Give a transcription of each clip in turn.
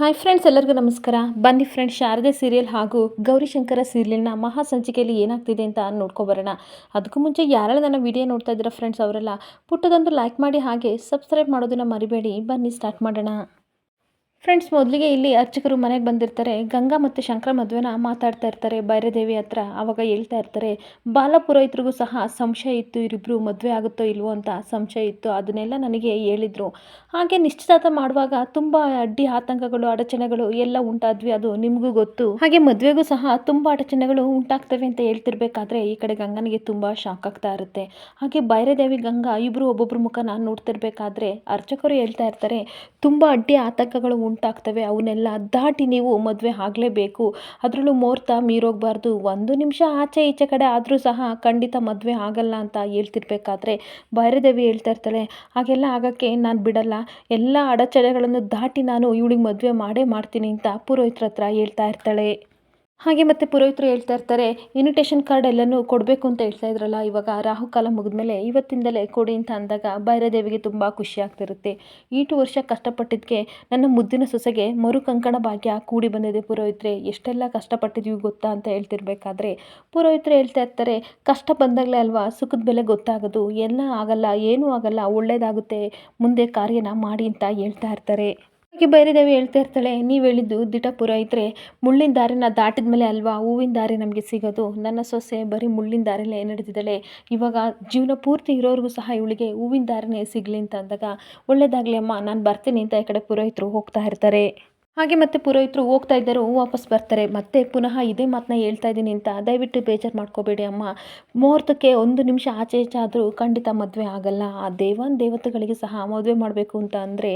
Hi friends ಎಲ್ಲರಿಗೂ ನಮಸ್ಕಾರ. ಬನ್ನಿ ಫ್ರೆಂಡ್ಸ್ ಶಾರದೆ ಸೀರಿಯಲ್ ಹಾಗೂ ಗೌರಿಶಂಕರ ಸೀರಿಯಲ್ನ ಮಹಾ ಸಂಚಿಕೆಯಲ್ಲಿ ಏನಾಗ್ತಿದೆ ಅಂತ ನೋಡ್ಕೊಬರೋಣ ಅದಕ್ಕೂ ಮುಂಚೆ ಯಾರೆಲ್ಲ ನನ್ನ ವಿಡಿಯೋ ನೋಡ್ತಾ ಇದ್ದೀರಾ ಫ್ರೆಂಡ್ಸ್ ಅವರೆಲ್ಲ ಪುಟ್ಟದೊಂದು ಲೈಕ್ ಮಾಡಿ ಹಾಗೆ ಸಬ್ಸ್ಕ್ರೈಬ್ ಮಾಡೋದನ್ನು ಮರಿಬೇಡಿ. ಬನ್ನಿ ಸ್ಟಾರ್ಟ್ ಮಾಡೋಣ. ಫ್ರೆಂಡ್ಸ್ ಮೊದಲಿಗೆ ಇಲ್ಲಿ ಅರ್ಚಕರು ಮನೆಗೆ ಬಂದಿರ್ತಾರೆ. ಗಂಗಾ ಮತ್ತು ಶಂಕರ ಮದುವೆನ ಮಾತಾಡ್ತಾ ಇರ್ತಾರೆ. ಭೈರದೇವಿ ಹತ್ರ ಆವಾಗ ಹೇಳ್ತಾ ಇರ್ತಾರೆ ಬಾಲಪುರೋಹಿತರಿಗೂ ಸಹ ಸಂಶಯ ಇತ್ತು ಇವರಿಬ್ಬರು ಮದುವೆ ಆಗುತ್ತೋ ಇಲ್ವೋ ಅಂತ ಸಂಶಯ ಇತ್ತು. ಅದನ್ನೆಲ್ಲ ನನಗೆ ಹೇಳಿದರು. ಹಾಗೆ ನಿಶ್ಚಿತಾರ್ಥ ಮಾಡುವಾಗ ತುಂಬ ಅಡ್ಡಿ ಆತಂಕಗಳು, ಅಡಚಣೆಗಳು ಎಲ್ಲ ಉಂಟಾದ್ವಿ. ಅದು ನಿಮಗೂ ಗೊತ್ತು. ಹಾಗೆ ಮದುವೆಗೂ ಸಹ ತುಂಬ ಅಡಚಣೆಗಳು ಉಂಟಾಗ್ತವೆ ಅಂತ ಹೇಳ್ತಿರ್ಬೇಕಾದ್ರೆ ಈ ಕಡೆ ಗಂಗನಿಗೆ ತುಂಬ ಶಾಕ್ ಆಗ್ತಾ ಇರುತ್ತೆ. ಹಾಗೆ ಭೈರದೇವಿ, ಗಂಗಾ ಇಬ್ಬರು ಒಬ್ಬೊಬ್ರ ನಾನು ನೋಡ್ತಿರ್ಬೇಕಾದ್ರೆ ಅರ್ಚಕರು ಹೇಳ್ತಾ ಇರ್ತಾರೆ, ತುಂಬ ಅಡ್ಡಿ ಆತಂಕಗಳು ಉಂಟಾಗ್ತವೆ, ಅವನ್ನೆಲ್ಲ ದಾಟಿ ನೀವು ಮದುವೆ ಆಗಲೇಬೇಕು. ಅದರಲ್ಲೂ ಮುಹೂರ್ತ ಮೀರೋಗಬಾರ್ದು. ಒಂದು ನಿಮಿಷ ಆಚೆ ಈಚೆ ಕಡೆ ಆದರೂ ಸಹ ಖಂಡಿತ ಮದುವೆ ಆಗಲ್ಲ ಅಂತ ಹೇಳ್ತಿರ್ಬೇಕಾದ್ರೆ ಭೈರದೇವಿ ಹೇಳ್ತಾ ಇರ್ತಾಳೆ, ಹಾಗೆಲ್ಲ ಆಗೋಕ್ಕೆ ನಾನು ಬಿಡಲ್ಲ. ಎಲ್ಲ ಅಡಚಣೆಗಳನ್ನು ದಾಟಿ ನಾನು ಇವಳಿಗೆ ಮದುವೆ ಮಾಡೇ ಮಾಡ್ತೀನಿ ಅಂತ ಪುರೋಹಿತ್ರ ಹತ್ರ ಹೇಳ್ತಾ ಇರ್ತಾಳೆ. ಹಾಗೆ ಮತ್ತು ಪುರೋಹಿತರು ಹೇಳ್ತಾ ಇರ್ತಾರೆ ಇನ್ವಿಟೇಷನ್ ಕಾರ್ಡ್ ಎಲ್ಲನೂ ಕೊಡಬೇಕು ಅಂತ ಹೇಳ್ತಾ ಇದ್ರಲ್ಲ, ಇವಾಗ ರಾಹುಕಾಲ ಮುಗಿದ್ಮೇಲೆ ಇವತ್ತಿಂದಲೇ ಕೊಡಿ ಅಂತ ಅಂದಾಗ ಭೈರದೇವಿಗೆ ತುಂಬ ಖುಷಿ ಆಗ್ತಿರುತ್ತೆ. ಈಟು ವರ್ಷ ಕಷ್ಟಪಟ್ಟಿದ್ದಕ್ಕೆ ನನ್ನ ಮುದ್ದಿನ ಸೊಸೆಗೆ ಮರು ಕಂಕಣ ಭಾಗ್ಯ ಕೂಡಿ ಬಂದಿದೆ ಪುರೋಹಿತರೆ. ಎಷ್ಟೆಲ್ಲ ಕಷ್ಟಪಟ್ಟಿದ್ವಿ ಗೊತ್ತಾ ಅಂತ ಹೇಳ್ತಿರ್ಬೇಕಾದ್ರೆ, ಪುರೋಹಿತರು ಹೇಳ್ತಾ ಇರ್ತಾರೆ, ಕಷ್ಟ ಬಂದಾಗಲೇ ಅಲ್ವಾ, ಸುಖದ ಬೆಲೆ ಗೊತ್ತಾಗೋದು. ಎಲ್ಲ ಆಗಲ್ಲ, ಏನೂ ಆಗಲ್ಲ ಒಳ್ಳೆಯದಾಗುತ್ತೆ ಮುಂದೆ ಕಾರ್ಯನ ಮಾಡಿ ಅಂತ ಹೇಳ್ತಾ ಇರ್ತಾರೆ. ಹಾಗೆ ಬೈರಿದೇವಿ ಹೇಳ್ತಾ ಇರ್ತಾಳೆ, ನೀವು ಹೇಳಿದ್ದು ದಿಟ ಪುರೋಹಿತರೆ ಮುಳ್ಳಿನ ದಾರಿನ ದಾಟಿದ ಮೇಲೆ ಅಲ್ವಾ? ಹೂವಿನ ದಾರಿ ನಮಗೆ ಸಿಗೋದು. ನನ್ನ ಸೊಸೆ ಬರೀ ಮುಳ್ಳಿನ ದಾರಿಲೇ ನಡೆದಿದ್ದಾಳೆ. ಇವಾಗ ಜೀವನ ಪೂರ್ತಿ ಇರೋರಿಗೂ ಸಹ ಇವಳಿಗೆ ಹೂವಿನ ದಾರಿನೇ ಸಿಗಲಿ ಅಂತ ಅಂದಾಗ, ಒಳ್ಳೇದಾಗಲಿ ಅಮ್ಮ, ನಾನು ಬರ್ತೀನಿ ಅಂತ ಈ ಕಡೆ ಪುರೋಹಿತರು ಹೋಗ್ತಾ ಇರ್ತಾರೆ. ಹಾಗೆ ಮತ್ತೆ ಪುರೋಹಿತರು ಹೋಗ್ತಾ ಇದ್ದರು, ವಾಪಸ್ ಬರ್ತಾರೆ. ಮತ್ತೆ ಪುನಃ ಇದೇ ಮಾತನ್ನ ಹೇಳ್ತಾ ಇದ್ದೀನಿ ಅಂತ ದಯವಿಟ್ಟು ಬೇಜಾರು ಮಾಡ್ಕೋಬೇಡಿ ಅಮ್ಮ. ಮುಹೂರ್ತಕ್ಕೆ ಒಂದು ನಿಮಿಷ ಆಚೆ ಈಚೆ ಆದರೂ ಖಂಡಿತ ಮದುವೆ ಆಗಲ್ಲ. ಆ ದೇವಾನ್ ದೇವತೆಗಳಿಗೆ ಸಹ ಮದುವೆ ಮಾಡಬೇಕು ಅಂತ ಅಂದರೆ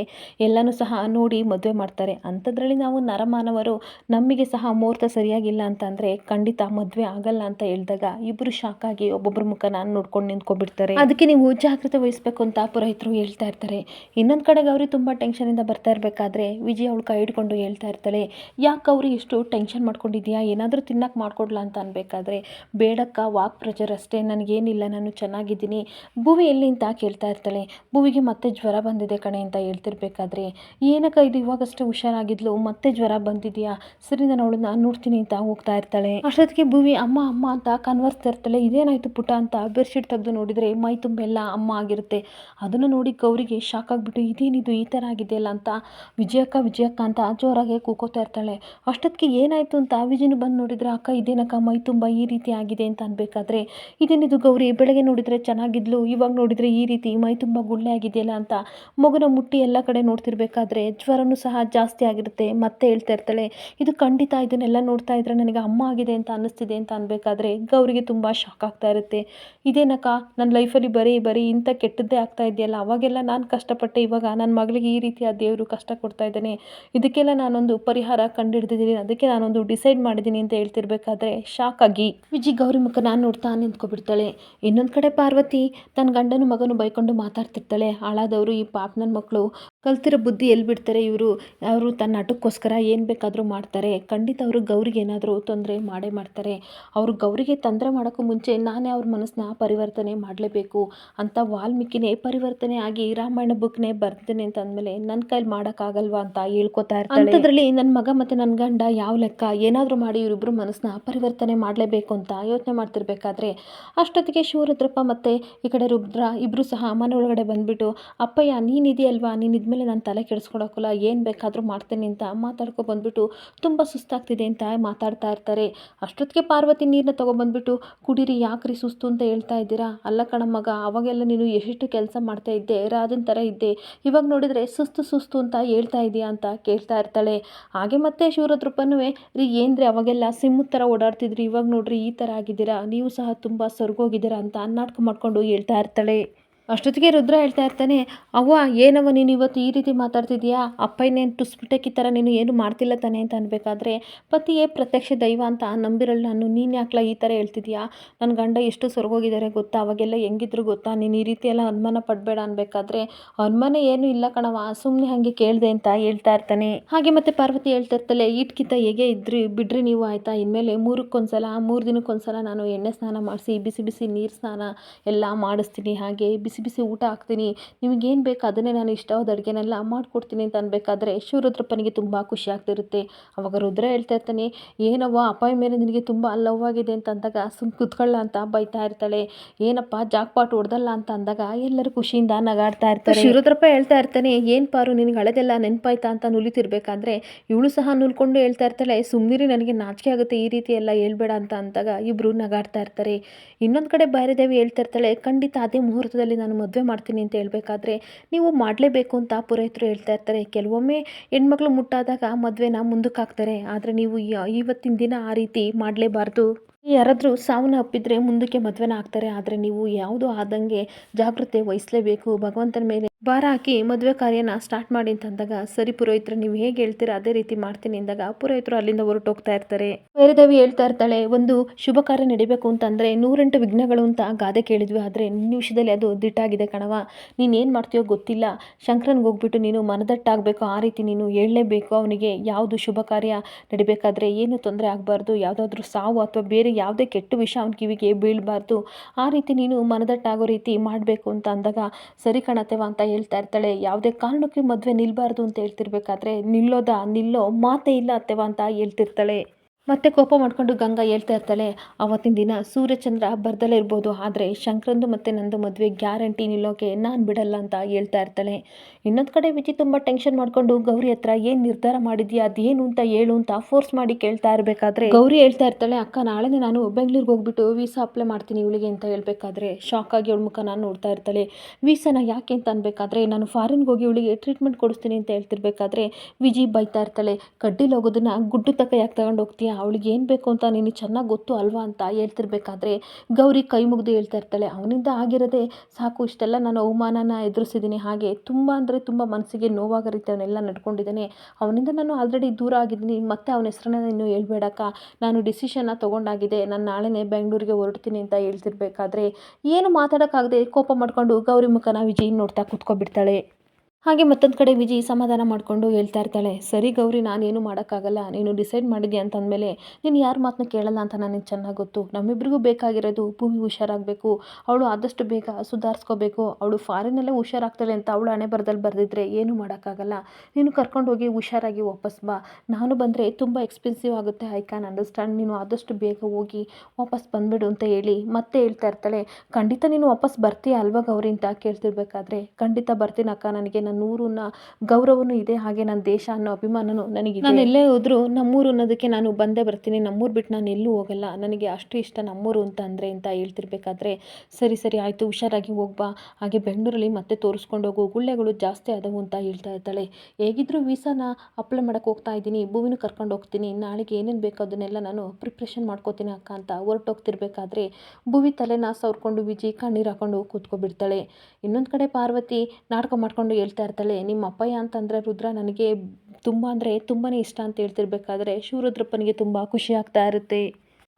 ಎಲ್ಲನೂ ಸಹ ನೋಡಿ ಮದುವೆ ಮಾಡ್ತಾರೆ. ಅಂಥದ್ರಲ್ಲಿ ನಾವು ನರಮಾನವರು ನಮಗೆ ಸಹ ಮುಹೂರ್ತ ಸರಿಯಾಗಿಲ್ಲ ಅಂತಂದರೆ ಖಂಡಿತ ಮದುವೆ ಆಗಲ್ಲ ಅಂತ ಹೇಳಿದಾಗ ಇಬ್ಬರು ಶಾಕ್ ಆಗಿ ಒಬ್ಬೊಬ್ಬರ ಮುಖ ನಾನು ನೋಡ್ಕೊಂಡು ನಿಂತ್ಕೊಂಡ್ಬಿಡ್ತಾರೆ. ಅದಕ್ಕೆ ನೀವು ಜಾಗ್ರತೆ ವಹಿಸಬೇಕು ಅಂತ ಪುರೋಹಿತರು ಹೇಳ್ತಾ ಇರ್ತಾರೆ. ಇನ್ನೊಂದು ಕಡೆ ಗೌರಿ ತುಂಬ ಟೆನ್ಷನಿಂದ ಬರ್ತಾ ಇರಬೇಕಾದ್ರೆ ವಿಜಯ್ ಅವಳು ಕೈ ಹಿಡ್ಕೊಂಡು ಹೇಳ್ತಾ ಇರ್ತಾಳೆ. ಯಾಕೆ ಅವ್ರು ಇಷ್ಟು ಟೆನ್ಷನ್ ಮಾಡ್ಕೊಂಡಿದ್ಯಾ ಏನಾದರೂ ತಿನ್ನಕ್ಕೆ ಮಾಡ್ಕೊಡ್ಲಾ ಅಂತ ಅನ್ಬೇಕಾದ್ರೆ, ಬೇಡಕ್ಕ, ವಾಕ್ ಪ್ರೆಷರ್ ಅಷ್ಟೇ, ನನಗೇನಿಲ್ಲ, ನಾನು ಚೆನ್ನಾಗಿದ್ದೀನಿ. ಭುವಿ ಎಲ್ಲಿ ಅಂತ ಕೇಳ್ತಾ ಇರ್ತಾಳೆ. ಭುವಿಗೆ ಮತ್ತೆ ಜ್ವರ ಬಂದಿದೆ ಕಣೆ ಅಂತ ಹೇಳ್ತಿರ್ಬೇಕಾದ್ರೆ, ಏನಕ್ಕ ಇದು ಇವಾಗಷ್ಟೇ ಹುಷಾರಾಗಿದ್ಲು, ಮತ್ತೆ ಜ್ವರ ಬಂದಿದೆಯಾ? ಸರಿ, ನಾನು ಅವಳನ್ನ ನೋಡ್ತೀನಿ ಅಂತ ಹೋಗ್ತಾ ಇರ್ತಾಳೆ. ಅಷ್ಟೊತ್ತಿಗೆ ಭುವಿ, ಅಮ್ಮ ಅಮ್ಮ, ಅಂತ ಕನ್ವರ್ಸ್ತಾ ಇರ್ತಾಳೆ. ಇದೇನಾಯ್ತು ಪುಟ? ಅಂತ ಬೆಡ್ಶೀಟ್ ತೆಗೆದು ನೋಡಿದರೆ, ಮೈ ತುಂಬೆಲ್ಲ ಅಮ್ಮ ಆಗಿರುತ್ತೆ. ಅದನ್ನು ನೋಡಿ ಗೌರಿಗೆ ಶಾಕ್ ಆಗಿಬಿಟ್ಟು, ಇದೇನಿದು? ಈ ಥರ ಆಗಿದೆಯಲ್ಲ? ಅಂತ, ವಿಜಯಕ್ಕ ವಿಜಯಕ್ಕ, ಅಂತ ಜೋರಾಗಿ ಕೂಕೋತಾ ಇರ್ತಾಳೆ. ಅಷ್ಟೊತ್ತಿಗೆ ಏನಾಯಿತು ಅಂತ ವಿಜಯನು ಬಂದು ನೋಡಿದರೆ, ಅಕ್ಕ, ಇದೇನಕ್ಕ, ಮೈ ತುಂಬ ಈ ರೀತಿ ಆಗಿದೆ ಅಂತ ಅನ್ಬೇಕಾದ್ರೆ? ಇದೇನಿದು ಗೌರಿ, ಬೆಳಗ್ಗೆ ನೋಡಿದರೆ ಚೆನ್ನಾಗಿದ್ಲು, ಇವಾಗ ನೋಡಿದರೆ ಈ ರೀತಿ ಮೈ ತುಂಬ ಗುಳ್ಳೆ ಆಗಿದೆಯಲ್ಲ ಅಂತ ಮಗುನ ಮುಟ್ಟಿ ಎಲ್ಲ ಕಡೆ ನೋಡ್ತಿರ್ಬೇಕಾದ್ರೆ ಜ್ವರನೂ ಸಹ ಜಾಸ್ತಿ ಆಗಿರುತ್ತೆ ಮತ್ತೆ ಹೇಳ್ತಾ ಇರ್ತಾಳೆ. ಇದು ಖಂಡಿತ ಇದನ್ನೆಲ್ಲ ನೋಡ್ತಾ ಇದ್ರೆ ನನಗೆ ಅಮ್ಮ ಆಗಿದೆ ಅಂತ ಅನ್ನಿಸ್ತಿದೆ ಅಂತ ಅನ್ಬೇಕಾದ್ರೆ ಗೌರಿಗೆ ತುಂಬ ಶಾಕ್ ಆಗ್ತಾ ಇರುತ್ತೆ. ಇದೇನಕ್ಕ ನನ್ನ ಲೈಫಲ್ಲಿ ಬರೀ ಬರೀ ಇಂಥ ಕೆಟ್ಟದ್ದೇ ಆಗ್ತಾ ಇದೆಯಲ್ಲ, ಅವಾಗೆಲ್ಲ ನಾನು ಕಷ್ಟಪಟ್ಟೆ, ಇವಾಗ ನನ್ನ ಮಗಳಿಗೆ ಈ ರೀತಿಯ ದೇವರು ಕಷ್ಟ ಕೊಡ್ತಾ ಇದ್ದಾನೆ ಇದಕ್ಕೆಲ್ಲ ನಾನೊಂದು ಪರಿಹಾರ ಕಂಡುಹಿಡ್ದಿದ್ದೀನಿ ಅದಕ್ಕೆ ನಾನೊಂದು ಡಿಸೈಡ್ ಮಾಡಿದ್ದೀನಿ ಅಂತ ಹೇಳ್ತಿರ್ಬೇಕಾದ್ರೆ ಶಾಕ್ ಆಗಿ. ವಿಜಿ ಗೌರಿ ಮುಖ ನಾನು ನೋಡ್ತಾ ನಿಂತ್ಕೊಬಿಡ್ತಾಳೆ. ಇನ್ನೊಂದು ಕಡೆ ಪಾರ್ವತಿ ತನ್ನ ಗಂಡನ ಮಗನು ಬೈಕೊಂಡು ಮಾತಾಡ್ತಿರ್ತಾಳೆ. ಹಾಳಾದವರು ಈ ಪಾಪ ಮಕ್ಕಳು ಕಲ್ತಿರೋ ಬುದ್ಧಿ ಎಲ್ಲಿ ಬಿಡ್ತಾರೆ ಇವರು? ಅವರು ತನ್ನ ನಾಟಕಕ್ಕೋಸ್ಕರ ಏನು ಬೇಕಾದರೂ ಮಾಡ್ತಾರೆ. ಖಂಡಿತ ಅವರು ಗೌರಿಗೆ ಏನಾದರೂ ತೊಂದರೆ ಮಾಡೇ ಮಾಡ್ತಾರೆ. ಅವರು ಗೌರಿಗೆ ತೊಂದರೆ ಮಾಡೋಕ್ಕೂ ಮುಂಚೆ ನಾನೇ ಅವ್ರ ಮನಸ್ಸನ್ನ ಪರಿವರ್ತನೆ ಮಾಡಲೇಬೇಕು ಅಂತ ವಾಲ್ಮೀಕಿನೇ ಪರಿವರ್ತನೆ ಆಗಿ ರಾಮಾಯಣ ಬುಕ್ನೇ ಬರ್ತೀನಿ ಅಂತ ಅಂದಮೇಲೆ ನನ್ನ ಕೈಲಿ ಮಾಡೋಕ್ಕಾಗಲ್ವಾ ಅಂತ ಹೇಳ್ಕೊತಾ ಇರ್ತಾರೆ ಅಂಥದ್ರಲ್ಲಿ ನನ್ನ ಮಗ ಮತ್ತು ನನ್ನ ಗಂಡ ಯಾವ ಲೆಕ್ಕ? ಏನಾದರೂ ಮಾಡಿ ಇವರಿಬ್ಬರು ಮನಸ್ಸನ್ನ ಪರಿವರ್ತನೆ ಮಾಡಲೇಬೇಕು ಅಂತ ಯೋಚನೆ ಮಾಡ್ತಿರ್ಬೇಕಾದ್ರೆ ಅಷ್ಟೊತ್ತಿಗೆ ಶಿವರುದ್ರಪ್ಪ ಮತ್ತು ಈ ಕಡೆ ರುದ್ರ ಇಬ್ಬರು ಸಹ ಮನೆ ಒಳಗಡೆ ಬಂದುಬಿಟ್ಟು, ಅಪ್ಪಯ್ಯ ನೀನಿದೆಯಲ್ವಾ ನೀನು ಇದ್ಮೇಲೆ ನಾನು ತಲೆ ಕೆಡಿಸ್ಕೊಳಕ್ಕಲ್ಲ ಏನು ಬೇಕಾದರೂ ಮಾಡ್ತೀನಿ ಅಂತ ಮಾತಾಡ್ಕೊ ಬಂದುಬಿಟ್ಟು ತುಂಬ ಸುಸ್ತಾಗ್ತಿದೆ ಅಂತ ಮಾತಾಡ್ತಾ ಇರ್ತಾರೆ. ಅಷ್ಟೊತ್ತಿಗೆ ಪಾರ್ವತಿ ನೀರನ್ನ ತೊಗೊಬಂದ್ಬಿಟ್ಟು, ಕುಡೀರಿ, ಯಾಕ್ರಿ ಸುಸ್ತು ಅಂತ ಹೇಳ್ತಾ ಇದ್ದೀರಾ? ಅಲ್ಲ ಕಣಮ್ಮಗ ಅವಾಗೆಲ್ಲ ನೀನು ಎಷ್ಟು ಕೆಲಸ ಮಾಡ್ತಾ ಇದ್ದೆ, ರಾಜನ ಥರ ಇದ್ದೆ, ಇವಾಗ ನೋಡಿದರೆ ಸುಸ್ತು ಸುಸ್ತು ಅಂತ ಹೇಳ್ತಾ ಇದೆಯಾ ಅಂತ ಕೇಳ್ತಾ ಇರ್ತಾಳೆ. ಹಾಗೆ ಮತ್ತೆ ಶಿವರದ್ರಪ್ಪನೂ ರೀ, ಏನ್ರಿ ಅವಾಗೆಲ್ಲ ಸಿಂಹದ ಥರ ಓಡಾಡ್ತಿದ್ರಿ, ಇವಾಗ ನೋಡ್ರಿ ಈ ಥರ ಆಗಿದ್ದೀರಾ, ನೀವು ಸಹ ತುಂಬ ಸೊರ್ಗೋಗಿದ್ದೀರಾ? ಅಂತ ನಾಟಕ ಮಾಡಿಕೊಂಡು ಹೇಳ್ತಾ ಇರ್ತಾಳೆ. ಅಷ್ಟೊತ್ತಿಗೆ ರುದ್ರ ಹೇಳ್ತಾ ಇರ್ತಾನೆ, ಅವ್ವ, ಏನವ್ವ ನೀನು ಇವತ್ತು ಈ ರೀತಿ ಮಾತಾಡ್ತಿದ್ಯಾ ಇನ್ನೇನು ಟುಸ್ಬಿಟಕಿ ಥರ ನೀನು ಏನು ಮಾಡ್ತಿಲ್ಲ ತಾನೆ ಅಂತ ಅನ್ಬೇಕಾದ್ರೆ, ಪತಿಯೇ ಪ್ರತ್ಯಕ್ಷ ದೈವ ಅಂತ ನಂಬಿರಲ್ಲ, ನಾನು ನೀನು ಯಾಕಲ ಈ ಥರ ಹೇಳ್ತಿದ್ಯಾ ನನ್ನ ಗಂಡ ಎಷ್ಟು ಸೊರಗೋಗಿದ್ದಾರೆ ಗೊತ್ತಾ? ಅವಾಗೆಲ್ಲ ಹೆಂಗಿದ್ರು ಗೊತ್ತಾ? ನೀನು ಈ ರೀತಿ ಎಲ್ಲ ಅನುಮಾನ ಪಡಬೇಡ ಅನ್ಬೇಕಾದ್ರೆ, ಅನುಮಾನ ಏನೂ ಇಲ್ಲ ಕಣವ ಸುಮ್ಮನೆ ಹಾಗೆ ಕೇಳಿದೆ ಅಂತ ಹೇಳ್ತಾ ಇರ್ತಾನೆ. ಹಾಗೆ ಮತ್ತೆ ಪಾರ್ವತಿ ಹೇಳ್ತಾ ಇರ್ತಾಳೆ, ಈಟ್ಕಿಂತ ಹೇಗೆ ಇದ್ರಿ? ಬಿಡ್ರಿ ನೀವು ಆಯಿತಾ? ಇನ್ಮೇಲೆ ಮೂರಕ್ಕೊಂದ್ಸಲ, ಮೂರು ದಿನಕ್ಕೊಂದ್ಸಲ ನಾನು ಎಣ್ಣೆ ಸ್ನಾನ ಮಾಡಿಸಿ, ಬಿಸಿ ಬಿಸಿ ನೀರು ಸ್ನಾನ ಎಲ್ಲ ಮಾಡಿಸ್ತೀನಿ, ಹಾಗೆ ಬಿಸಿ ಬಿಸಿ ಬಿಸಿ ಊಟ ಹಾಕ್ತೀನಿ. ನಿಮಗೇನು ಬೇಕು ಅದನ್ನೇ ನಾನು ಇಷ್ಟವಾದ ಅಡುಗೆನೆಲ್ಲ ಮಾಡಿಕೊಡ್ತೀನಿ ಅಂತ ಅನ್ಬೇಕಾದ್ರೆ ರುದ್ರಪ್ಪನಿಗೆ ತುಂಬ ಖುಷಿ ಆಗ್ತಿರುತ್ತೆ. ಅವಾಗ ರುದ್ರ ಹೇಳ್ತಾ ಇರ್ತಾನೆ, ಏನವ್ವ, ಅಪಾಯ ಮೇಲೆ ನಿನಗೆ ತುಂಬ ಲವ್ ಆಗಿದೆ ಅಂತ ಅಂದಾಗ ಸುಮ್ ಕುತ್ಕೊಳ್ಳ ಅಂತ ಬೈತಾ ಇರ್ತಾಳೆ. ಏನಪ್ಪ ಜಾಕ್ ಪಾಟ್ ಹೊಡೆದಲ್ಲ ಅಂತ ಅಂದಾಗ ಎಲ್ಲರೂ ಖುಷಿಯಿಂದ ನಗಾಡ್ತಾ ಇರ್ತಾರೆ. ರುದ್ರಪ್ಪ ಹೇಳ್ತಾ ಇರ್ತಾನೆ, ಏನು ಪಾರು ನಿನಗೆ ಹಳೆದೆಲ್ಲ ನೆನಪಾಯ್ತಾ ಅಂತ ನುಲಿತಿರ್ಬೇಕಾದ್ರೆ ಇವಳು ಸಹ ನುಲ್ಕೊಂಡು ಹೇಳ್ತಾ ಇರ್ತಾಳೆ ಸುಮ್ಮನಿರಿ ನನಗೆ ನಾಚಿಕೆ ಆಗುತ್ತೆ ಈ ರೀತಿ ಎಲ್ಲ ಹೇಳ್ಬೇಡ ಅಂತ ಅಂದಾಗ ಇಬ್ಬರು ನಗಾಡ್ತಾ ಇರ್ತಾರೆ. ಇನ್ನೊಂದು ಕಡೆ ಭೈರದೇವಿ ಹೇಳ್ತಾ ಇರ್ತಾಳೆ, ಖಂಡಿತ ಅದೇ ಮುಹೂರ್ತದಲ್ಲಿ ನಾನು ಮದುವೆ ಮಾಡ್ತೀನಿ ಅಂತ ಹೇಳಬೇಕಾದ್ರೆ ನೀವು ಮಾಡಲೇಬೇಕು ಅಂತ ಪುರೋಹಿತರು ಹೇಳ್ತಾ ಇರ್ತಾರೆ. ಕೆಲವೊಮ್ಮೆ ಹೆಣ್ಮಕ್ಳು ಮುಟ್ಟಾದಾಗ ಮದುವೆನ ಮುಂದಕ್ಕೆ ಹಾಕ್ತಾರೆ. ಆದರೆ ನೀವು ಇವತ್ತಿನ ದಿನ ಆ ರೀತಿ ಮಾಡಲೇಬಾರ್ದು. ಯಾರಾದರೂ ಸಾವನ್ನ ಅಪ್ಪಿದ್ರೆ ಮುಂದಕ್ಕೆ ಮದುವೆನ ಆಗ್ತಾರೆ ಆದರೆ ನೀವು ಯಾವುದೂ ಆದಂಗೆ ಜಾಗೃತೆ ವಹಿಸಲೇಬೇಕು. ಭಗವಂತನ ಮೇಲೆ ಭಾರ ಹಾಕಿ ಮದುವೆ ಕಾರ್ಯನ ಸ್ಟಾರ್ಟ್ ಮಾಡಿ ಅಂತ ಅಂದಾಗ, ಸರಿ ಪುರೋಹಿತ್ರ, ನೀವು ಹೇಗೆ ಹೇಳ್ತೀರಾ ಅದೇ ರೀತಿ ಮಾಡ್ತೀನಿ ಅಂದಾಗ, ಪುರೋಹಿತರು ಅಲ್ಲಿಂದ ಹೊರಟೋಗ್ತಾ ಇರ್ತಾರೆ. ಭೈರದೇವಿ ಹೇಳ್ತಾ ಇರ್ತಾಳೆ, ಒಂದು ಶುಭ ಕಾರ್ಯ ನಡಿಬೇಕು ಅಂತಂದರೆ ನೂರೆಂಟು ವಿಘ್ನಗಳು ಅಂತ ಗಾದೆ ಕೇಳಿದ್ವಿ. ಆದರೆ ನಿಮಿಷದಲ್ಲಿ ಅದು ದಿಟ್ಟಾಗಿದೆ ಕಣವ ನೀನು ಏನು ಮಾಡ್ತೀಯೋ ಗೊತ್ತಿಲ್ಲ. ಶಂಕರನ್ಗೆ ಹೋಗ್ಬಿಟ್ಟು ನೀನು ಮನದಟ್ಟಾಗಬೇಕು. ಆ ರೀತಿ ನೀನು ಹೇಳಲೇಬೇಕು. ಅವನಿಗೆ ಯಾವುದು ಶುಭ ಕಾರ್ಯ ನಡಿಬೇಕಾದ್ರೆ ಏನು ತೊಂದರೆ ಆಗಬಾರ್ದು. ಯಾವುದಾದ್ರೂ ಸಾವು ಅಥವಾ ಬೇರೆ ಯಾವುದೇ ಕೆಟ್ಟ ವಿಷಯ ಅವನ ಕಿವಿಗೆ ಬೀಳಬಾರ್ದು. ಆ ರೀತಿ ನೀನು ಮನದಟ್ಟಾಗೋ ರೀತಿ ಮಾಡಬೇಕು ಅಂತ ಅಂದಾಗ, ಸರಿ ಕಾಣತ್ತೇವ ಅಂತ ಹೇಳ್ತಾ ಇರ್ತಾಳೆ, ಯಾವುದೇ ಕಾರಣಕ್ಕೂ ಮದುವೆ ನಿಲ್ಲಬಾರ್ದು ಅಂತ ಹೇಳ್ತಿರ್ಬೇಕಾದ್ರೆ ನಿಲ್ಲೋದಾ, ನಿಲ್ಲೋ, ಮಾತೇ ಇಲ್ಲ ಅತ್ತೆವ ಅಂತ ಹೇಳ್ತಿರ್ತಾಳೆ. ಮತ್ತೆ ಕೋಪ ಮಾಡಿಕೊಂಡು ಗಂಗಾ ಹೇಳ್ತಾ ಇರ್ತಾಳೆ. ಅವತ್ತಿನ ದಿನ ಸೂರ್ಯಚಂದ್ರ ಬರ್ದಲೇ ಇರ್ಬೋದು. ಆದರೆ ಶಂಕರಂದು ಮತ್ತು ನಂದು ಮದುವೆ ಗ್ಯಾರಂಟಿ ನಿಲ್ಲೋಕೆ ನಾನು ಬಿಡಲ್ಲ ಅಂತ ಹೇಳ್ತಾ ಇರ್ತಾಳೆ. ಇನ್ನೊಂದು ಕಡೆ ವಿಜಿ ತುಂಬ ಟೆನ್ಷನ್ ಮಾಡ್ಕೊಂಡು, ಗೌರಿ ಹತ್ರ ಏನು ನಿರ್ಧಾರ ಮಾಡಿದ್ಯಾ, ಅದೇನು ಅಂತ ಹೇಳು ಅಂತ ಫೋರ್ಸ್ ಮಾಡಿ ಕೇಳ್ತಾ ಇರಬೇಕಾದ್ರೆ ಗೌರಿ ಹೇಳ್ತಾ ಇರ್ತಾಳೆ, ಅಕ್ಕ, ನಾಳೆನೇ ನಾನು ಬೆಂಗಳೂರಿಗೆ ಹೋಗ್ಬಿಟ್ಟು ವೀಸಾ ಅಪ್ಲೈ ಮಾಡ್ತೀನಿ ಇವಳಿಗೆ ಅಂತ ಹೇಳ್ಬೇಕಾದ್ರೆ. ಶಾಕ್ ಆಗಿ ಅವಳ ಮುಖ ನಾನು ನೋಡ್ತಾ ಇರ್ತಾಳೆ. ವೀಸಾನ ಯಾಕೆ ಅಂತ ಅನ್ಬೇಕಾದ್ರೆ, ನಾನು ಫಾರಿನ್ಗೆ ಹೋಗಿ ಇವಳಿಗೆ ಟ್ರೀಟ್ಮೆಂಟ್ ಕೊಡಿಸ್ತೀನಿ ಅಂತ ಹೇಳ್ತಿರ್ಬೇಕಾದ್ರೆ, ವಿಜಿ ಬೈತಾ ಇರ್ತಾಳೆ. ಕಡ್ಡಿಲಿ ಹೋಗೋದನ್ನ ಗುಡ್ಡು ತಕ್ಕ ಯಾಕೆ ತಗೊಂಡು ಹೋಗ್ತೀಯಾ? ಅವಳಿಗೆ ಏನು ಬೇಕು ಅಂತ ನಿನಗೆ ಚೆನ್ನಾಗಿ ಗೊತ್ತು ಅಲ್ವಾ ಅಂತ ಹೇಳ್ತಿರ್ಬೇಕಾದ್ರೆ ಗೌರಿ ಕೈ ಮುಗಿದು ಹೇಳ್ತಾ ಇರ್ತಾಳೆ. ಅವನಿಂದ ಆಗಿರೋದೇ ಸಾಕು, ಇಷ್ಟೆಲ್ಲ ನಾನು ಅವಮಾನನ ಎದುರಿಸಿದ್ದೀನಿ ಹಾಗೆ ತುಂಬ ಅಂದರೆ ತುಂಬ ಮನಸ್ಸಿಗೆ ನೋವಾಗೋ ರೀತಿ ಅವನೆಲ್ಲ ನಡ್ಕೊಂಡಿದ್ದಾನೆ. ಅವನಿಂದ ನಾನು ಆಲ್ರೆಡಿ ದೂರ ಆಗಿದ್ದೀನಿ. ಮತ್ತೆ ಅವನ ಹೆಸರನ್ನ ನೀನು ಹೇಳ್ಬೇಡಕ್ಕ. ನಾನು ಡಿಸಿಷನ್ನ ತೊಗೊಂಡಾಗಿದೆ. ನಾನು ನಾಳೆನೇ ಬೆಂಗಳೂರಿಗೆ ಹೊರಡ್ತೀನಿ ಅಂತ ಹೇಳ್ತಿರ್ಬೇಕಾದ್ರೆ ಏನು ಮಾತಾಡೋಕ್ಕಾಗದೆ ಕೋಪ ಮಾಡಿಕೊಂಡು ಗೌರಿ ಮುಖನ ವಿಜಯ್ ನೋಡ್ತಾ ಕೂತ್ಕೊಬಿಡ್ತಾಳೆ. ಹಾಗೆ ಮತ್ತೊಂದು ಕಡೆ ವಿಜಿ ಸಮಾಧಾನ ಮಾಡಿಕೊಂಡು ಹೇಳ್ತಾ ಇರ್ತಾಳೆ, ಸರಿ ಗೌರಿ, ನಾನೇನು ಮಾಡೋಕ್ಕಾಗಲ್ಲ, ನೀನು ಡಿಸೈಡ್ ಮಾಡಿದ್ಯಾ? ಅಂತಂದಮೇಲೆ, ನೀನು ಯಾರ ಮಾತನ್ನ ಕೇಳಲ್ಲ ಅಂತ ನನಗೆ ಚೆನ್ನಾಗಿ ಗೊತ್ತು. ನಮ್ಮಿಬ್ಬರಿಗೂ ಬೇಕಾಗಿರೋದು ಭೂಮಿ ಹುಷಾರಾಗಬೇಕು. ಅವಳು ಆದಷ್ಟು ಬೇಗ ಸುಧಾರಿಸ್ಕೋಬೇಕು. ಅವಳು ಫಾರಿನಲ್ಲೇ ಹುಷಾರಾಗ್ತಾಳೆ ಅಂತ ಅವಳು ಹಣೆ ಬರದಲ್ಲಿ ಬರೆದಿದ್ರೆ ಏನೂ ಮಾಡೋಕ್ಕಾಗಲ್ಲ. ನೀನು ಕರ್ಕೊಂಡೋಗಿ ಹುಷಾರಾಗಿ ವಾಪಸ್ ಬಾ. ನಾನು ಬಂದರೆ ತುಂಬ ಎಕ್ಸ್ಪೆನ್ಸಿವ್ ಆಗುತ್ತೆ ಐ ಕ್ಯಾನ್ ಅಂಡರ್ಸ್ಟ್ಯಾಂಡ್ ನೀನು ಆದಷ್ಟು ಬೇಗ ಹೋಗಿ ವಾಪಸ್ ಬಂದ್ಬಿಡು ಅಂತ ಹೇಳಿ ಮತ್ತೆ ಹೇಳ್ತಾ ಇರ್ತಾಳೆ, ಖಂಡಿತ ನೀನು ವಾಪಸ್ ಬರ್ತೀಯ ಅಲ್ವಾ ಗೌರಿ? ಅಂತ ಕೇಳ್ತಿರ್ಬೇಕಾದ್ರೆ, ಖಂಡಿತ ಬರ್ತೀನಕ್ಕ, ನನಗೆ ನನ್ನ ಊರನ್ನ ಗೌರವನೂ ಇದೆ, ಹಾಗೆ ನನ್ನ ದೇಶ ಅನ್ನೋ ಅಭಿಮಾನನೂ ನನಗೆ ನಾನು ಎಲ್ಲೇ ಹೋದ್ರು ನಮ್ಮೂರು ಅನ್ನೋದಕ್ಕೆ ನಾನು ಬಂದೇ ಬರ್ತೀನಿ, ನಮ್ಮೂರು ಬಿಟ್ಟು ನಾನು ಎಲ್ಲೂ ಹೋಗಲ್ಲ. ನನಗೆ ಅಷ್ಟು ಇಷ್ಟ ನಮ್ಮೂರು ಅಂತ ಅಂದರೆ ಅಂತ ಹೇಳ್ತಿರ್ಬೇಕಾದ್ರೆ, ಸರಿ ಸರಿ, ಆಯಿತು, ಹುಷಾರಾಗಿ ಹೋಗ್ಬಾ ಹಾಗೆ ಬೆಂಗಳೂರಲ್ಲಿ ಮತ್ತೆ ತೋರಿಸ್ಕೊಂಡು ಹೋಗು, ಗುಳ್ಳೆಗಳು ಜಾಸ್ತಿ ಆದವು ಅಂತ ಹೇಳ್ತಾ ಇರ್ತಾಳೆ ಹೇಗಿದ್ರು ವೀಸಾನ ಅಪ್ಲೈ ಮಾಡೋಕ್ಕೆ ಹೋಗ್ತಾ ಇದ್ದೀನಿ, ಭೂಮಿನೂ ಕರ್ಕೊಂಡು ಹೋಗ್ತೀನಿ. ನಾಳೆಗೆ ಏನೇನು ಬೇಕೋ ಅದನ್ನೆಲ್ಲ ನಾನು ಪ್ರಿಪ್ರೇಷನ್ ಮಾಡ್ಕೋತೀನಿ ಅಕ್ಕ ಅಂತ ಹೊರಟೋಗ್ತಿರ್ಬೇಕಾದ್ರೆ, ಭೂವಿ ತಲೆನ ಸವರ್ಕೊಂಡು, ವಿಜಿ ಕಣ್ಣೀರು ಹಾಕೊಂಡು ಕೂತ್ಕೊಬಿಡ್ತಾಳೆ. ಇನ್ನೊಂದು ಕಡೆ ಪಾರ್ವತಿ ನಾಟಕ ಮಾಡ್ಕೊಂಡು ಹೇಳ್ತಾ ಇರ್ತಾಳೆ ನಿಮ್ಮ ಅಪ್ಪಯ್ಯ ಅಂತಂದರೆ ರುದ್ರ ನನಗೆ ತುಂಬ ಅಂದರೆ ತುಂಬಾ ಇಷ್ಟ ಅಂತ ಹೇಳ್ತಿರ್ಬೇಕಾದ್ರೆ ಶಿವರುದ್ರಪ್ಪನಿಗೆ ತುಂಬ ಖುಷಿ ಆಗ್ತಾ ಇರುತ್ತೆ.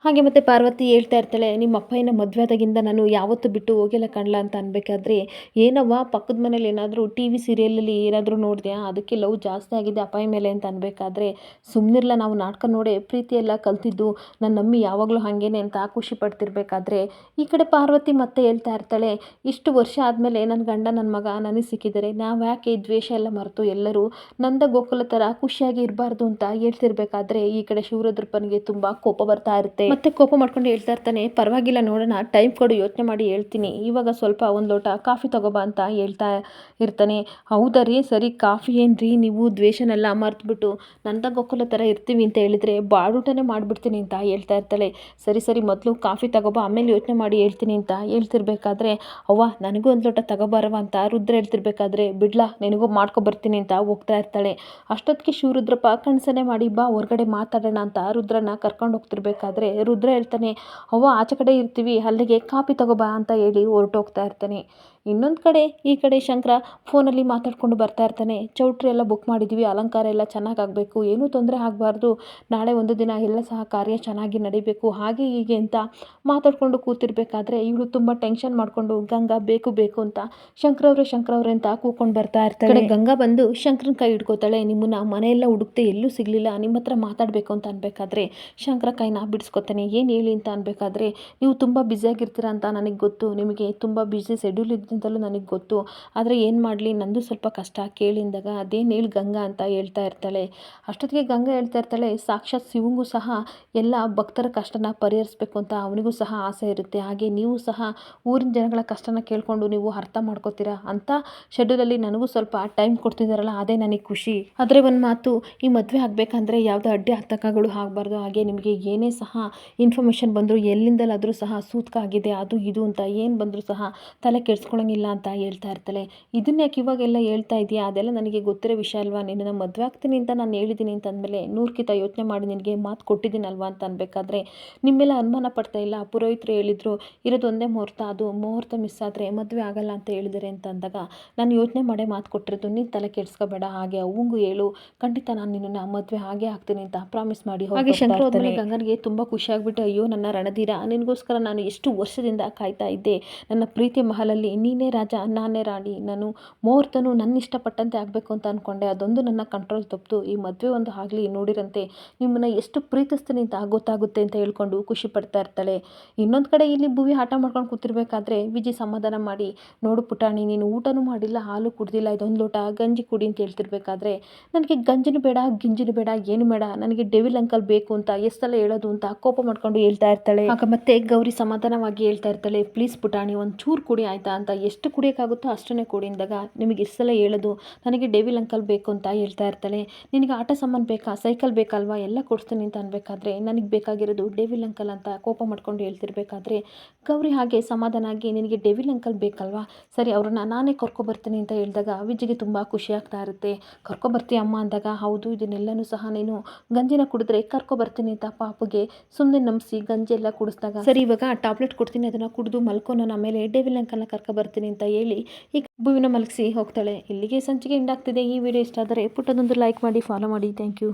ಹಾಗೆ ಮತ್ತೆ ಪಾರ್ವತಿ ಹೇಳ್ತಾ ಇರ್ತಾಳೆ, ನಿಮ್ಮ ಅಪ್ಪಯ್ಯನ ಮದುವೆ ಆದಾಗಿಂದ ನಾನು ಯಾವತ್ತೂ ಬಿಟ್ಟು ಹೋಗಿಲ್ಲ ಕಣ್ಲ ಅಂತ ಅನ್ಬೇಕಾದ್ರೆ, ಏನವ್ವ, ಪಕ್ಕದ ಮನೇಲಿ ಏನಾದರೂ ಟಿ ವಿ ಸೀರಿಯಲಲ್ಲಿ ಏನಾದರೂ ನೋಡಿದ್ಯಾ ಅದಕ್ಕೆ ಲವ್ ಜಾಸ್ತಿ ಆಗಿದೆ ಅಪ್ಪಾಯ ಮೇಲೆ ಅಂತ ಅನ್ಬೇಕಾದ್ರೆ ಸುಮ್ಮನಿರ್ಲ ನಾವು ನಾಟಕ ನೋಡಿ ಪ್ರೀತಿ ಎಲ್ಲ ಕಲ್ತಿದ್ದು ನನ್ನ ನಮ್ಮಿ ಯಾವಾಗಲೂ ಹಾಗೇನೆ ಅಂತ ಖುಷಿ ಪಡ್ತಿರ್ಬೇಕಾದ್ರೆ. ಈ ಕಡೆ ಪಾರ್ವತಿ ಮತ್ತೆ ಹೇಳ್ತಾ ಇರ್ತಾಳೆ, ಇಷ್ಟು ವರ್ಷ ಆದಮೇಲೆ ನನ್ನ ಗಂಡ ನನ್ನ ಮಗ ನನಗೆ ಸಿಕ್ಕಿದರೆ ನಾವು ಯಾಕೆ ದ್ವೇಷ ಎಲ್ಲ ಮರೆತು ಎಲ್ಲರೂ ನಂದ ಗೋಕುಲ ಥರ ಖುಷಿಯಾಗಿ ಇರಬಾರ್ದು ಅಂತ ಹೇಳ್ತಿರ್ಬೇಕಾದ್ರೆ, ಈ ಕಡೆ ಶಿವರುದ್ರಪ್ಪನಿಗೆ ತುಂಬ ಕೋಪ ಬರ್ತಾ ಇರುತ್ತೆ. ಮತ್ತೆ ಕೋಪ ಮಾಡ್ಕೊಂಡು ಹೇಳ್ತಾ ಇರ್ತಾನೆ, ಪರವಾಗಿಲ್ಲ ನೋಡೋಣ ಟೈಮ್ ಕೊಡು, ಯೋಚನೆ ಮಾಡಿ ಹೇಳ್ತೀನಿ. ಇವಾಗ ಸ್ವಲ್ಪ ಒಂದು ಲೋಟ ಕಾಫಿ ತಗೋಬಾ ಅಂತ ಹೇಳ್ತಾ ಇರ್ತಾನೆ. ಹೌದಾ ರೀ? ಸರಿ, ಕಾಫಿ ಏನು ನೀವು ದ್ವೇಷನೆಲ್ಲ ಮರ್ತುಬಿಟ್ಟು ನಂದ ಗೋಕುಲ ಥರ ಇರ್ತೀವಿ ಅಂತ ಹೇಳಿದರೆ ಬಾಡೂಟನೇ ಮಾಡಿಬಿಡ್ತೀನಿ ಅಂತ ಹೇಳ್ತಾ ಇರ್ತಾಳೆ. ಸರಿ ಸರಿ, ಮೊದಲು ಕಾಫಿ ತಗೋಬಾ, ಆಮೇಲೆ ಯೋಚನೆ ಮಾಡಿ ಹೇಳ್ತೀನಿ ಅಂತ ಹೇಳ್ತಿರ್ಬೇಕಾದ್ರೆ, ಅವ್ವ, ನನಗೂ ಒಂದು ಲೋಟ ತಗೋಬಾರವ ಅಂತ ರುದ್ರ ಹೇಳ್ತಿರ್ಬೇಕಾದ್ರೆ, ಬಿಡ್ಲಾ, ನಿನಗೂ ಮಾಡ್ಕೊಬರ್ತೀನಿ ಅಂತ ಹೋಗ್ತಾ ಇರ್ತಾಳೆ. ಅಷ್ಟೊತ್ತಿಗೆ ಶಿವರುದ್ರಪ್ಪ ಕಣ್ಸನೆ ಮಾಡಿ, ಬಾ, ಹೊರಗಡೆ ಮಾತಾಡೋಣ ಅಂತ ರುದ್ರನ ಕರ್ಕೊಂಡು ಹೋಗ್ತಿರ್ಬೇಕಾದ್ರೆ ರುದ್ರ ಹೇಳ್ತಾನೆ ಅವ್ವ ಆಚೆ ಕಡೆ ಇರ್ತೀವಿ ಅಲ್ಲಿಗೆ ಕಾಪಿ ತಗೋಬಾ ಅಂತ ಹೇಳಿ ಹೊರಟೋಗ್ತಾ ಇರ್ತಾನೆ. ಇನ್ನೊಂದು ಕಡೆ ಈ ಕಡೆ ಶಂಕರ ಫೋನಲ್ಲಿ ಮಾತಾಡ್ಕೊಂಡು ಬರ್ತಾ ಇರ್ತಾನೆ. ಚೌಟ್ರಿ ಎಲ್ಲ ಬುಕ್ ಮಾಡಿದ್ದೀವಿ ಅಲಂಕಾರ ಎಲ್ಲ ಚೆನ್ನಾಗಿ ಆಗಬೇಕು ಏನೂ ತೊಂದರೆ ಆಗಬಾರ್ದು. ನಾಳೆ ಒಂದು ದಿನ ಎಲ್ಲ ಸಹ ಕಾರ್ಯ ಚೆನ್ನಾಗಿ ನಡಿಬೇಕು. ಹಾಗೆ ಹೀಗೆ ಅಂತ ಮಾತಾಡ್ಕೊಂಡು ಕೂತಿರ್ಬೇಕಾದ್ರೆ ಇವಳು ತುಂಬ ಟೆನ್ಷನ್ ಮಾಡಿಕೊಂಡು ಗಂಗಾ ಬೇಕು ಬೇಕು ಅಂತ ಶಂಕರವ್ರೆ ಶಂಕರವ್ರೆ ಅಂತ ಕೂಕೊಂಡು ಬರ್ತಾ ಇರ್ತಾಳೆ. ಗಂಗಾ ಬಂದು ಶಂಕರನ ಕೈ ಹಿಡ್ಕೋತಾಳೆ ನಿಮ್ಮನ್ನ ಮನೆಯೆಲ್ಲ ಹುಡುಕ್ತೆ ಎಲ್ಲೂ ಸಿಗಲಿಲ್ಲ ನಿಮ್ಮ ಹತ್ರ ಮಾತಾಡಬೇಕು ಅಂತ ಅನ್ಬೇಕಾದ್ರೆ ಶಂಕರ ಕೈನ ಬಿಡಿಸ್ಕೊತಾನೆ. ಏನು ಹೇಳಿ ಅಂತ ಅನ್ಬೇಕಾದ್ರೆ ನೀವು ತುಂಬ ಬ್ಯುಸಿಯಾಗಿರ್ತೀರ ಅಂತ ನನಗೆ ಗೊತ್ತು. ನಿಮಗೆ ತುಂಬ ಬ್ಯುಸಿ ಶೆಡ್ಯೂಲ್ ಇದೆ ದಿವಸದಿಂದಲೂ ನನಗೆ ಗೊತ್ತು. ಆದರೆ ಏನು ಮಾಡಲಿ? ನಂದು ಸ್ವಲ್ಪ ಕಷ್ಟ. ಕೇಳಿಂದಾಗ ಅದೇನು ಹೇಳಿ ಗಂಗಾ ಅಂತ ಹೇಳ್ತಾ ಇರ್ತಾಳೆ. ಅಷ್ಟೊತ್ತಿಗೆ ಗಂಗಾ ಹೇಳ್ತಾ ಇರ್ತಾಳೆ, ಸಾಕ್ಷಾತ್ ಶಿವಂಗೂ ಸಹ ಎಲ್ಲ ಭಕ್ತರ ಕಷ್ಟನ ಪರಿಹರಿಸ್ಬೇಕು ಅಂತ ಅವನಿಗೂ ಸಹ ಆಸೆ ಇರುತ್ತೆ. ಹಾಗೆ ನೀವು ಸಹ ಊರಿನ ಜನಗಳ ಕಷ್ಟನ ಕೇಳಿಕೊಂಡು ನೀವು ಅರ್ಥ ಮಾಡ್ಕೋತೀರಾ? ಅಂತ ಶೆಡ್ಯೂಲಲ್ಲಿ ನನಗೂ ಸ್ವಲ್ಪ ಟೈಮ್ ಕೊಡ್ತಿದ್ದಾರಲ್ಲ ಅದೇ ನನಗೆ ಖುಷಿ. ಆದರೆ ಒಂದು ಮಾತು, ಈ ಮದುವೆ ಆಗಬೇಕಂದ್ರೆ ಯಾವುದೇ ಅಡ್ಡಿ ಆತಂಕಗಳು ಆಗಬಾರ್ದು. ಹಾಗೆ ನಿಮಗೆ ಏನೇ ಸಹ ಇನ್ಫಾರ್ಮೇಷನ್ ಬಂದರೂ ಎಲ್ಲಿಂದಲಾದರೂ ಸಹ ಸೂತ್ಕ ಆಗಿದೆ, ಅದು ಇದು ಅಂತ ಏನು ಬಂದರೂ ಸಹ ತಲೆ ಕೆಡಿಸ್ಕೊಳಂಗಿಲ್ಲ ಅಂತ ಹೇಳ್ತಾ ಇರ್ತಾಳೆ. ಇದನ್ನ ಯಾಕೆ ಇವಾಗೆಲ್ಲ ಹೇಳ್ತಾ ಇದೆಯಾ? ಅದೆಲ್ಲ ನನಗೆ ಗೊತ್ತಿರೋ ವಿಷಯ ಅಲ್ವಾ? ನಿನ್ನ ಮದುವೆ ಆಗ್ತೀನಿ ಅಂತ ನಾನು ಹೇಳಿದ್ದೀನಿ ಅಂತ ಅಂದಮೇಲೆ ನೂರ್ಕಿತ ಯೋಚನೆ ಮಾಡಿ ನಿನಗೆ ಮಾತು ಕೊಟ್ಟಿದ್ದೀನಲ್ವಾ ಅಂತ ಅನ್ಬೇಕಾದ್ರೆ ನಿಮ್ಮೆಲ್ಲ ಅನುಮಾನ ಪಡ್ತಾ ಇಲ್ಲ? ಪುರೋಹಿತರು ಹೇಳಿದ್ರು ಇರೋದು ಒಂದೇ ಮುಹೂರ್ತ ಅದು ಮುಹೂರ್ತ ಮಿಸ್ ಆದರೆ ಮದುವೆ ಆಗಲ್ಲ ಅಂತ ಹೇಳಿದರೆ ಅಂತ ಅಂದಾಗ ನಾನು ಯೋಚನೆ ಮಾಡೇ ಮಾತು ಕೊಟ್ಟಿರೋದು ನೀನು ತಲೆ ಕೆಡಿಸ್ಕೋಬೇಡ ಹಾಗೆ ಅವಂಗೂ ಹೇಳು ಖಂಡಿತ ನಾನು ನಿನ್ನನ್ನು ಮದುವೆ ಹಾಗೆ ಆಗ್ತೀನಿ ಅಂತ ಪ್ರಾಮಿಸ್ ಮಾಡಿ ಹಾಗೆ ಶಂಕರ ಗಂಗನಿಗೆ ತುಂಬ ಖುಷಿಯಾಗ್ಬಿಟ್ಟು ಅಯ್ಯೋ ನನ್ನ ರಣಧೀರ ನಿನಗೋಸ್ಕರ ನಾನು ಎಷ್ಟು ವರ್ಷದಿಂದ ಕಾಯ್ತಾ ಇದ್ದೆ. ನನ್ನ ಪ್ರೀತಿ ಮಹಲಲ್ಲಿ ನೀನೇ ರಾಜ, ನಾನೇ ರಾಣಿ. ನಾನು ಮುಹೂರ್ತನು ನನ್ನ ಇಷ್ಟಪಟ್ಟಂತೆ ಆಗಬೇಕು ಅಂತ ಅಂದ್ಕೊಂಡೆ ಅದೊಂದು ನನ್ನ ಕಂಟ್ರೋಲ್ ತಪ್ಪಿತು ಈ ಮದುವೆ ಒಂದು ಆಗಲಿ, ನೋಡಿರಂತೆ. ನಿಮ್ಮನ್ನು ಎಷ್ಟು ಪ್ರೀತಿಸ್ತೀನಿ ಅಂತ ಗೊತ್ತಾಗುತ್ತೆ ಅಂತ ಹೇಳ್ಕೊಂಡು ಖುಷಿ ಪಡ್ತಾ ಇರ್ತಾಳೆ. ಇನ್ನೊಂದು ಕಡೆ ಇಲ್ಲಿ ಭುವಿ ಆಟ ಮಾಡ್ಕೊಂಡು ಕೂತಿರ್ಬೇಕಾದ್ರೆ ವಿಜಿ ಸಮಾಧಾನ ಮಾಡಿ, ನೋಡು ಪುಟಾಣಿ, ನೀನು ಊಟನೂ ಮಾಡಿಲ್ಲ, ಹಾಲು ಕುಡ್ದಿಲ್ಲ, ಇದೊಂದು ಲೋಟ ಗಂಜಿ ಕುಡಿ ಅಂತ ಹೇಳ್ತಿರ್ಬೇಕಾದ್ರೆ ನನಗೆ ಗಂಜಿನೂ ಬೇಡ, ಗಿಂಜಿನೂ ಬೇಡ, ಏನು ಬೇಡ. ನನಗೆ ಡೆವಿಲ್ ಅಂಕಲ್ ಬೇಕು ಅಂತ ಎಷ್ಟೆಲ್ಲ ಹೇಳೋದು ಅಂತ ಕೋಪ ಮಾಡ್ಕೊಂಡು ಹೇಳ್ತಾ ಇರ್ತಾಳೆ. ಆಗ ಮತ್ತೆ ಗೌರಿ ಸಮಾಧಾನವಾಗಿ ಹೇಳ್ತಾ ಇರ್ತಾಳೆ, ಪ್ಲೀಸ್ ಪುಟಾಣಿ ಒಂದು ಚೂರು ಕುಡಿ ಆಯ್ತಾ? ಅಂತ ಎಷ್ಟು ಕುಡಿಯೋಕ್ಕಾಗುತ್ತೋ ಅಷ್ಟನ್ನೇ ಕುಡಿ ಅಂದಾಗ ನಿಮಗೆ ಸಲ ಹೇಳೋದು, ನನಗೆ ಡೇವಿಲ್ ಅಂಕಲ್ ಬೇಕು ಅಂತ ಹೇಳ್ತಾ ಇರ್ತಾಳೆ. ನಿನಗೆ ಆಟ ಸಾಮಾನು ಬೇಕಾ, ಸೈಕಲ್ ಬೇಕಲ್ವಾ, ಎಲ್ಲ ಕೊಡ್ತೀನಿ ಅಂತ ಅನ್ಬೇಕಾದ್ರೆ ನನಗೆ ಬೇಕಾಗಿರೋದು ಡೇವಿಲ್ ಅಂಕಲ್ ಅಂತ ಕೋಪ ಮಾಡ್ಕೊಂಡು ಹೇಳ್ತಿರ್ಬೇಕಾದ್ರೆ, ಗೌರಿ ಹಾಗೆ ಸಮಾಧಾನ ಆಗಿ ನಿನಗೆ ಡೇವಿಲ್ ಅಂಕಲ್ ಬೇಕಲ್ವಾ? ಸರಿ, ಅವ್ರನ್ನ ನಾನೇ ಕರ್ಕೊಬರ್ತೀನಿ ಅಂತ ಹೇಳಿದಾಗ ವಿಜಿಗೆ ತುಂಬ ಖುಷಿ ಆಗ್ತಾ ಇರುತ್ತೆ. ಕರ್ಕೊಬರ್ತೀಯ ಅಮ್ಮ ಅಂದಾಗ, ಹೌದು, ಇದನ್ನೆಲ್ಲನೂ ಸಹ ನೀನು ಗಂಜಿನ ಕುಡಿದ್ರೆ ಕರ್ಕೊಬರ್ತೀನಿ ಅಂತ ಪಾಪಗೆ ಸುಮ್ಮನೆ ನಂಬಿಸಿ ಗಂಜಿ ಎಲ್ಲ ಕುಡಿಸ್ದಾಗ. ಸರಿ, ಇವಾಗ ಟ್ಯಾಬ್ಲೆಟ್ ಕೊಡ್ತೀನಿ, ಅದನ್ನು ಕುಡಿದು ಮಲ್ಕೊಂಡು ಆಮೇಲೆ ಡೇವಿಲ್ ಅಂಕಲ್ನ ಕರ್ಕೊಬರ್ತೀನಿ ಅಂತ ಹೇಳಿ ಈ ಕಬ್ಬುವಿನ ಮಲಗಿಸಿ ಹೋಗ್ತಾಳೆ. ಇಲ್ಲಿಗೆ ಸಂಚಿಕೆ ಎಂಡಾಗ್ತಿದೆ ಈ ವಿಡಿಯೋ ಇಷ್ಟ ಆದರೆ ಪುಟ್ಟದೊಂದು ಲೈಕ್ ಮಾಡಿ ಫಾಲೋ ಮಾಡಿ. Thank you